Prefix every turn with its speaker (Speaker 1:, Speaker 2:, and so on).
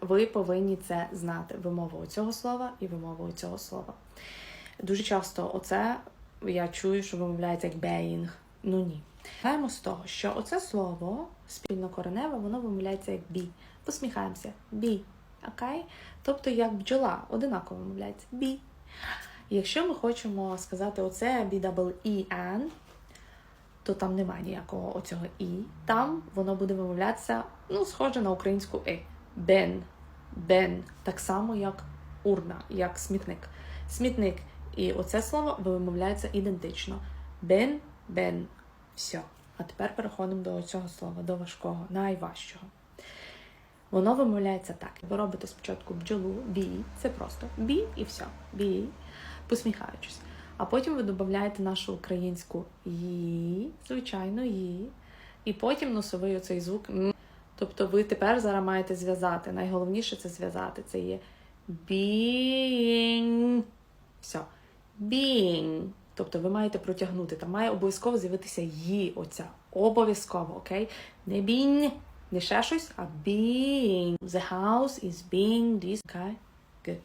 Speaker 1: Ви повинні це знати. Вимову цього слова і вимову цього слова. Дуже часто оце я чую, що вимовляється як being. Ну ні. Починаємо з того, що оце слово спільнокореневе, воно вимовляється як бі. Посміхаємося. Бі. Окей? Тобто як бджола, одинаково вимовляється бі. Якщо ми хочемо сказати оце B-double-E-N, то там немає ніякого оцього і. Там воно буде вимовлятися, ну, схоже на українську и. Бен. Бен. Так само, як урна, як смітник. Смітник. І оце слово вимовляється ідентично. Бен, бен. Все. А тепер переходимо до цього слова, до важкого, найважчого. Воно вимовляється так. Ви робите спочатку бджолу, бі, це просто бі і все. Бі, посміхаючись. А потім ви додаєте нашу українську ї, звичайно, ї. І потім носовий оцей звук. Тобто ви тепер зараз маєте зв'язати. Найголовніше це зв'язати. Це є being. Все. Being. Тобто ви маєте протягнути. Там має обов'язково з'явитися ї. Оця. Обов'язково, окей? Не being, не ще щось, а being. The house is being this. Okay? Good.